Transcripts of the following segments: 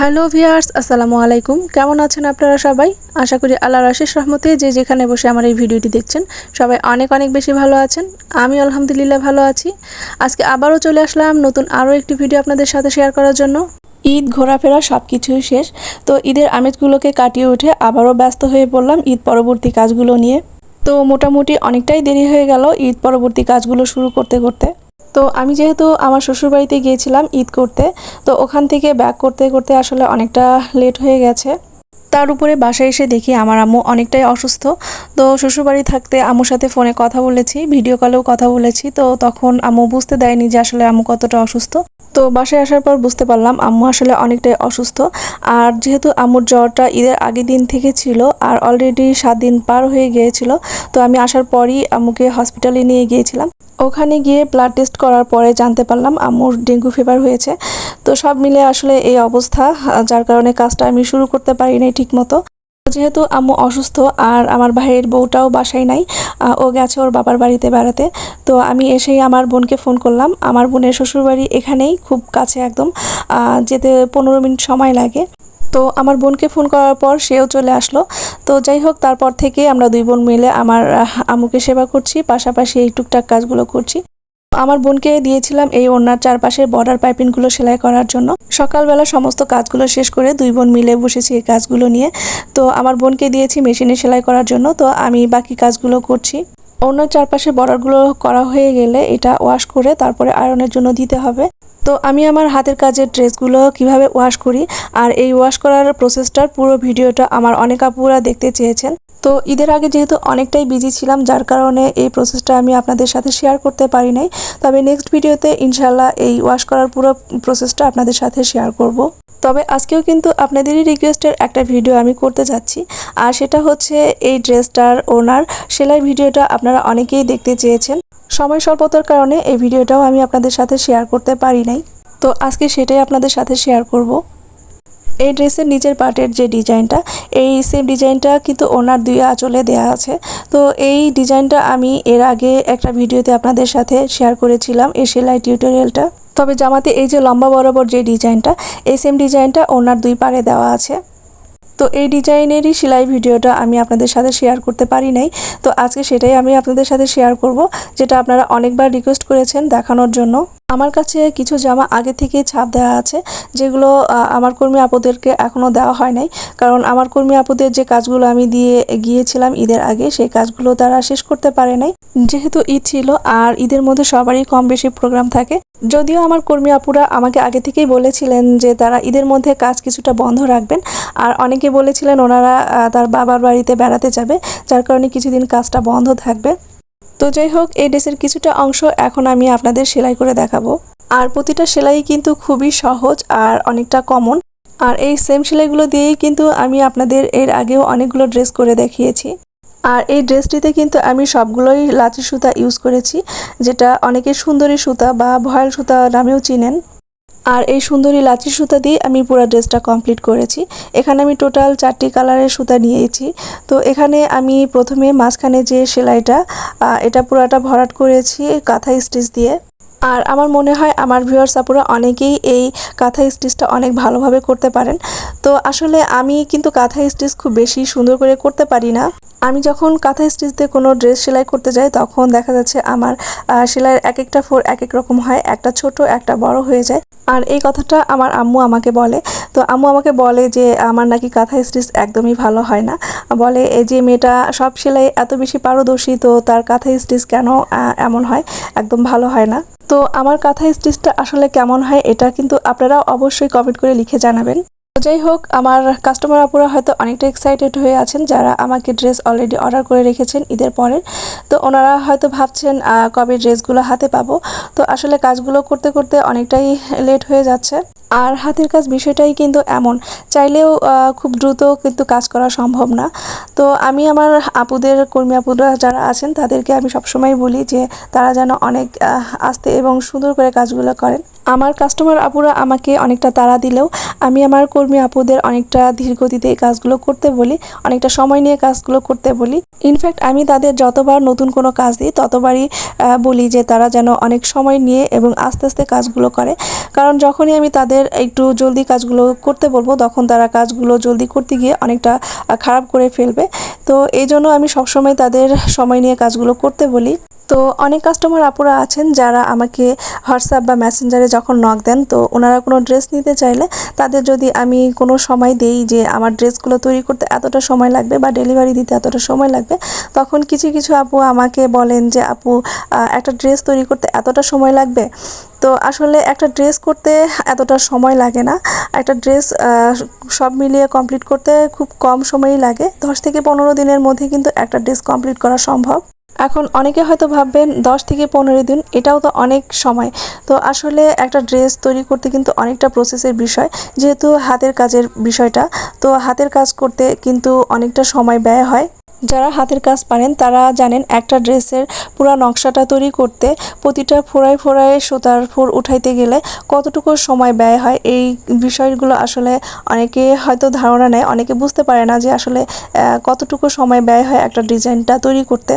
Hello viewers আসসালামু আলাইকুম। কেমন আছেন আপনারা সবাই? আশা করি আল্লাহর আশিস রহমতে যে যেখানে বসে আমার এই ভিডিওটি দেখছেন, সবাই অনেক অনেক বেশি ভালো আছেন। আমি আলহামদুলিল্লাহ ভালো আছি। আজকে আবারও চলে আসলাম নতুন আরও একটি ভিডিও আপনাদের সাথে শেয়ার করার জন্য। ঈদ, ঘোরাফেরা সব কিছুই শেষ, তো ঈদের আমেজগুলোকে কাটিয়ে উঠে আবারও ব্যস্ত হয়ে পড়লাম ঈদ পরবর্তী কাজগুলো নিয়ে। তো মোটামুটি অনেকটাই দেরি হয়ে গেল ঈদ পরবর্তী কাজগুলো শুরু করতে করতে। তো আমি যেহেতু আমার শ্বশুরবাড়িতে গিয়েছিলাম ঈদ করতে, তো ওখান থেকে ব্যাক করতে করতে আসলে অনেকটা লেট হয়ে গেছে। তার উপরে বাসায় এসে দেখি আমার আম্মু অনেকটাই অসুস্থ। তো শ্বশুরবাড়ি থাকতে আম্মুর সাথে ফোনে কথা বলেছি ভিডিও কলেও কথা বলেছি। তো তখন আম্মু বুঝতে দেয়নি যে আসলে আম্মু কতটা অসুস্থ। তো বাসায় আসার পর বুঝতে পারলাম আম্মু আসলে অনেকটাই অসুস্থ। আর যেহেতু আম্মুর জ্বরটা ঈদের আগের দিন থেকে ছিল আর অলরেডি সাত দিন পার হয়ে গিয়েছিল, তো আমি আসার পরই আম্মুকে হসপিটালে নিয়ে গিয়েছিলাম। ওখানে গিয়ে ব্লাড টেস্ট করার পরে জানতে পারলাম আম্মুর ডেঙ্গু ফিভার হয়েছে। তো সব মিলে আসলে এই অবস্থা যার কারণে কাজটা আমি শুরু করতে পারি নাই ঠিক মতো যেহেতু আম্মু অসুস্থ আর আমার ভাইয়ের বউটাও বাসায় নাই ও গেছে ওর বাবার বাড়িতে বেড়াতে। তো আমি এসেই আমার বোনকে ফোন করলাম। আমার বোনের শ্বশুরবাড়ি এখানেই, খুব কাছে একদম যেতে পনেরো মিনিট সময় লাগে। তো আমার বোনকে ফোন করার পর সেও চলে আসলো। তো যাই হোক, তারপর থেকে আমরা দুই বোন মিলে আমার আমুকে সেবা করছি, পাশাপাশি এই টুকটাক কাজগুলো করছি। আমার বোনকে দিয়েছিলাম এই ওনার চারপাশের বর্ডার পাইপিংগুলো সেলাই করার জন্য। সকালবেলা সমস্ত কাজগুলো শেষ করে দুই বোন মিলে বসেছি এই কাজগুলো নিয়ে। তো আমার বোনকে দিয়েছি মেশিনে সেলাই করার জন্য। তো আমি বাকি কাজগুলো করছি। ওনার চারপাশে বর্ডারগুলো করা হয়ে গেলে এটা ওয়াশ করে তারপরে আয়রনের জন্য দিতে হবে। তো আমি আমার হাতের কাজের ড্রেসগুলো কীভাবে ওয়াশ করি আর এই ওয়াশ করার প্রসেসটার পুরো ভিডিওটা আমার অনেক আপুরা দেখতে চেয়েছেন। তো ঈদের আগে যেহেতু অনেকটাই বিজি ছিলাম, যার কারণে এই প্রসেসটা আমি আপনাদের সাথে শেয়ার করতে পারি নাই। তবে নেক্সট ভিডিওতে ইনশাল্লাহ এই ওয়াশ করার পুরো প্রসেসটা আপনাদের সাথে শেয়ার করব। তবে আজকেও কিন্তু আপনাদেরই রিকোয়েস্টের একটা ভিডিও আমি করতে যাচ্ছি। আর সেটা হচ্ছে এই ড্রেসটার ওনার সেলাই ভিডিওটা আপনারা অনেকেই দেখতে চেয়েছেন। সময় স্বল্পতার কারণে এই ভিডিওটাও আমি আপনাদের সাথে শেয়ার করতে পারি নাই। তো আজকে সেটাই আপনাদের সাথে শেয়ার করব। এই ড্রেসের নিচের পার্টের যে ডিজাইনটা, এই সেম ডিজাইনটা কিন্তু ওনার দুই আঁচলে দেয়া আছে। তো এই ডিজাইনটা আমি এর আগে একটা ভিডিওতে আপনাদের সাথে শেয়ার করেছিলাম, এই সেলাই টিউটোরিয়ালটা তবে জামাতে এই যে লম্বা বরাবর যে ডিজাইনটা, এই সেম ডিজাইনটা ওনার দুই পারে দেওয়া আছে। তো এই ডিজাইনেরই সেলাই ভিডিওটা আমি আপনাদের সাথে শেয়ার করতে পারি নাই। তো আজকে সেটাই আমি আপনাদের সাথে শেয়ার করব, যেটা আপনারা অনেকবার রিকোয়েস্ট করেছেন দেখানোর জন্য। আমার কাছে কিছু জামা আগে থেকেই ছাপ দেওয়া আছে, যেগুলো আমার কর্মী আপুদেরকে এখনও দেওয়া হয় নাই। কারণ আমার কর্মী আপুদের যে কাজগুলো আমি দিয়ে গিয়েছিলাম ঈদের আগে, সেই কাজগুলো তারা শেষ করতে পারে নাই। যেহেতু ঈদ ছিল আর ঈদের মধ্যে সবারই কম বেশি প্রোগ্রাম থাকে, যদিও আমার কর্মী আপুরা আমাকে আগে থেকেই বলেছিলেন যে তারা ঈদের মধ্যে কাজ কিছুটা বন্ধ রাখবেন। আর অনেকে বলেছিলেন ওনারা তার বাবার বাড়িতে বেড়াতে যাবে, যার কারণে কিছুদিন কাজটা বন্ধ থাকবে। তো যাই হোক, এই ড্রেসের কিছুটা অংশ এখন আমি আপনাদের সেলাই করে দেখাবো। আর প্রতিটা সেলাই কিন্তু খুবই সহজ আর অনেকটা কমন আর এই সেম সেলাইগুলো দিয়েই কিন্তু আমি আপনাদের এর আগেও অনেকগুলো ড্রেস করে দেখিয়েছি। আর এই ড্রেসটিতে কিন্তু আমি সবগুলোই লাচি সুতা ইউজ করেছি, যেটা অনেকে সুন্দরী সুতা বা ভয়াল সুতা নামেও চিনেন। আর এই সুন্দরী লাচি সুতা দিয়ে আমি পুরো ড্রেসটা কমপ্লিট করেছি। এখানে আমি টোটাল চারটি কালারের সুতা নিয়েছি। তো এখানে আমি প্রথমে মাঝখানে যে সেলাইটা এটা পুরাটা ভরাট করেছি কাঁথা স্টিচ দিয়ে। আর আমার মনে হয় আমার ভিউয়ার্স আপুরা অনেকেই এই কাঁথা স্টিচটা অনেক ভালোভাবে করতে পারেন। তো আসলে আমি কিন্তু কাঁথা স্টিচ খুব বেশি সুন্দর করে করতে পারি না। আমি যখন কাঁথা স্টিচ দিয়ে কোনো ড্রেস সেলাই করতে যাই, তখন দেখা যাচ্ছে আমার সেলাইয়ের এক একটা ফোর এক এক রকম হয়। একটা ছোট, একটা বড় হয়ে যায়। আর এই কথাটা আমার আম্মু আমাকে বলে। তো আম্মু আমাকে বলে যে, আমার নাকি কাঁথা স্টিচ একদমই ভালো হয় না। বলে, এই যে মেয়েটা সব সেলাই এত বেশি পারদর্শী, তো তার কাঁথা স্টিচ কেন এমন হয়? একদম ভালো হয় না। তো আমার কাঁথা স্টিচটা আসলে কেমন হয়, এটা কিন্তু আপনারা অবশ্যই কমেন্ট করে লিখে জানাবেন। যাই হোক, আমার কাস্টমার আপুরা হয়তো অনেকটা এক্সাইটেড হয়ে আছেন যারা আমাকে ড্রেস অলরেডি অর্ডার করে রেখেছেন ঈদের পরের। তো ওনারা হয়তো ভাবছেন কবে ড্রেসগুলো হাতে পাবো। তো আসলে কাজগুলো করতে করতে অনেকটাই লেট হয়ে যাচ্ছে। আর হাতের কাজ বিষয়টাই কিন্তু এমন। চাইলেও খুব দ্রুত কিন্তু কাজ করা সম্ভব না। তো আমি আমার আপুদের, কর্মী আপুরা যারা আছেন, তাদেরকে আমি সবসময় বলি যে, তারা যেন অনেক আস্তে এবং সুন্দর করে কাজগুলো করেন। আমার কাস্টমার আপুরা আমাকে অনেকটা তাড়া দিলেও, আমি আমার কর্মী আপুদের অনেকটা ধীর গতিতে এই কাজগুলো করতে বলি, অনেকটা সময় নিয়ে কাজগুলো করতে বলি। ইনফ্যাক্ট আমি তাদের যতবার নতুন কোনো কাজ দিই, ততবারই বলি যে, তারা যেন অনেক সময় নিয়ে এবং আস্তে আস্তে কাজগুলো করে। কারণ যখনই আমি তাদের তাদের একটু জলদি কাজগুলো করতে বলব। তখন তারা কাজগুলো জলদি করতে গিয়ে অনেকটা খারাপ করে ফেলবে। তো এই জন্য আমি সবসময় তাদের সময় নিয়ে কাজগুলো করতে বলি। তো অনেক কাস্টমার আপুরা আছেন যারা আমাকে হোয়াটসঅ্যাপ বা মেসেঞ্জারে যখন নক দেন, তো ওনারা কোনো ড্রেস নিতে চাইলে তাদের যদি আমি কোনো সময় দেই যে আমার ড্রেসগুলো তৈরি করতে এতটা সময় লাগবে বা ডেলিভারি দিতে এতটা সময় লাগবে, তখন কিছু কিছু আপু আমাকে বলেন যে, আপু একটা ড্রেস তৈরি করতে এতটা সময় লাগবে? তো আসলে একটা ড্রেস করতে এতটা সময় লাগে না। একটা ড্রেস সব মিলিয়ে কমপ্লিট করতে খুব কম সময়ই লাগে। দশ থেকে পনেরো দিনের মধ্যে কিন্তু একটা ড্রেস কমপ্লিট করা সম্ভব। এখন অনেকে হয়তো ভাববেন, দশ থেকে পনেরো দিন, এটাও তো অনেক সময়। তো আসলে একটা ড্রেস তৈরি করতে কিন্তু অনেকটা প্রসেসের বিষয়, যেহেতু হাতের কাজের বিষয়টা। তো হাতের কাজ করতে কিন্তু অনেকটা সময় ব্যয় হয়। যারা হাতের কাজ পারেন, তারা জানেন একটা ড্রেসের পুরা নকশাটা তৈরি করতে প্রতিটা ফোড়ায় ফোড়ায় সুতার ফোর উঠাইতে গেলে কতটুকু সময় ব্যয় হয়? এই বিষয়গুলো আসলে অনেকে হয়তো ধারণা নেয়, অনেকে বুঝতে পারে না যে আসলে কতটুকু সময় ব্যয় হয় একটা ডিজাইনটা তৈরি করতে।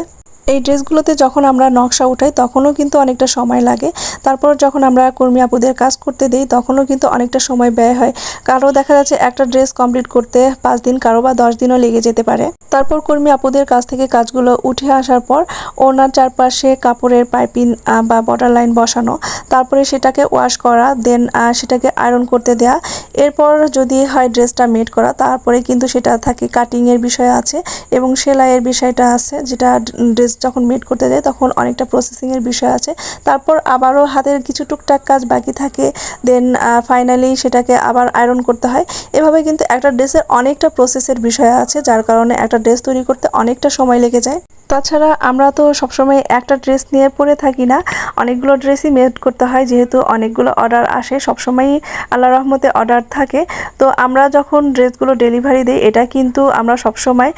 এই ড্রেসগুলোতে যখন আমরা নকশা উঠাই, তখনও কিন্তু অনেকটা সময় লাগে। তারপর যখন আমরা কর্মী আপুদের কাজ করতে দিই, তখনও কিন্তু অনেকটা সময় ব্যয় হয়। কারও দেখা যাচ্ছে একটা ড্রেস কমপ্লিট করতে পাঁচ দিন, কারও বা দশ দিনও লেগে যেতে পারে। তারপর কর্মী আপুদের কাছ থেকে কাজগুলো উঠে আসার পর, ওনার চারপাশে কাপড়ের পাইপিং বা বর্ডার লাইন বসানো। তারপরে সেটাকে ওয়াশ করা, দেন সেটাকে আয়রন করতে দেয়া। এরপর যদি হয় ড্রেসটা মেড করা, তারপরে কিন্তু সেটা থাকে কাটিংয়ের বিষয় আছে এবং সেলাইয়ের বিষয়টা আছে, যেটা ড্রেস যখন মেড করতে যায়, তখন অনেকটা প্রসেসিংয়ের বিষয় আছে। তারপর আবারও হাতের কিছু টুকটাক কাজ বাকি থাকে দেন ফাইনালি সেটাকে আবার আয়রন করতে হয়। এভাবে কিন্তু একটা ড্রেসের অনেকটা প্রসেসের বিষয় আছে, যার কারণে একটা ড্রেস তৈরি করতে অনেকটা সময় লেগে যায়। তাছাড়া আমরা তো সবসময় একটা ড্রেস নিয়ে পরে থাকি না। অনেকগুলো ড্রেসই মেড করতে হয়, যেহেতু অনেকগুলো অর্ডার আসে, সবসময়ই আল্লাহ রহমতে অর্ডার থাকে। তো আমরা যখন ড্রেসগুলো ডেলিভারি দিই, এটা কিন্তু আমরা সবসময়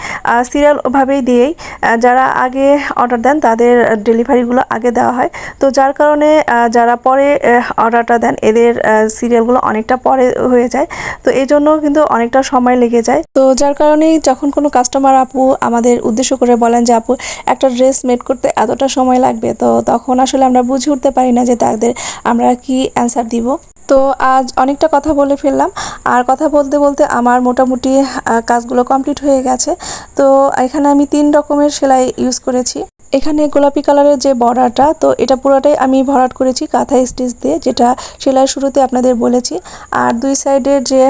সিরিয়ালভাবেই দিয়েই যারা আগে অর্ডার দেন তাদের ডেলিভারিগুলো আগে দেওয়া হয়। তো যার কারণে যারা পরে অর্ডারটা দেন, এদের সিরিয়ালগুলো অনেকটা পরে হয়ে যায়। তো এই জন্য কিন্তু অনেকটা সময় লেগে যায়। তো যার কারণেই যখন কোনো কাস্টমার আপু আমাদের উদ্দেশ্য করে বলেন যে, আপু একটা ড্রেস মেড করতে এতটা সময় লাগবে। তো তখন আসলে আমরা বুঝে উঠতে পারি না যে তাদের আমরা কি অ্যান্সার দিব। তো আজ অনেকটা কথা বলে ফেললাম। আর কথা বলতে বলতে আমার মোটামুটি কাজগুলো কমপ্লিট হয়ে গেছে। তো এখানে আমি তিন রকমের সেলাই ইউজ করেছি। এখানে গোলাপি কালারের যে বর্ডারটা, তো এটা পুরোটাই আমি ভরাট করেছি কাঁথা স্টিচ দিয়ে, যেটা সেলাই শুরুতে আপনাদের বলেছি। আর দুই সাইডের যে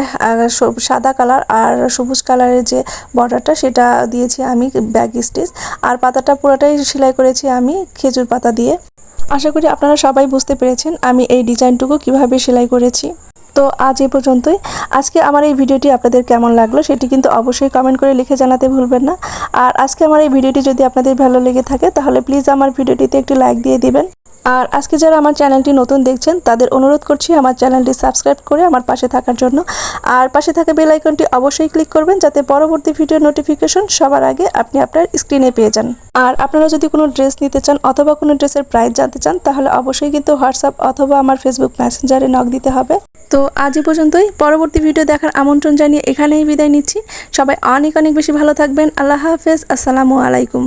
সাদা কালার আর সবুজ কালারের যে বর্ডারটা, সেটা দিয়েছি আমি ব্যাগ স্টিচ। আর পাতাটা পুরোটাই সেলাই করেছি আমি খেজুর পাতা দিয়ে। আশা করি আপনারা সবাই বুঝতে পেরেছেন আমি এই ডিজাইনটুকু কীভাবে সেলাই করেছি। তো আজ এ পর্যন্তই। আজকে আমার এই ভিডিওটি আপনাদের কেমন লাগল, সেটি কিন্তু অবশ্যই কমেন্ট করে লিখে জানাতে ভুলবেন না। আর আজকে আমার এই ভিডিওটি যদি আপনাদের ভালো লেগে থাকে, তাহলে প্লিজ আমার ভিডিওটিতে একটি লাইক দিয়ে দিবেন। আর আজকে যারা আমার চ্যানেলটি নতুন দেখছেন, তাদের অনুরোধ করছি আমার চ্যানেলটি সাবস্ক্রাইব করে আমার পাশে থাকার জন্য। আর পাশে থাকা বেল আইকনটি অবশ্যই ক্লিক করবেন, যাতে পরবর্তী ভিডিও নোটিফিকেশন সবার আগে আপনি আপনার স্ক্রিনে পেয়ে যান। আর আপনারা যদি কোনো ড্রেস নিতে চান অথবা কোনো ড্রেসের প্রাইস জানতে চান, তাহলে অবশ্যই কিন্তু হোয়াটসঅ্যাপ অথবা আমার ফেসবুক মেসেঞ্জারে নক দিতে হবে। তো আজ এ পর্যন্তই। পরবর্তী ভিডিও দেখার আমন্ত্রণ জানিয়ে এখানেই বিদায় নিচ্ছি। সবাই অনেক অনেক বেশি ভালো থাকবেন। আল্লাহ হাফেজ। আসসালামু আলাইকুম।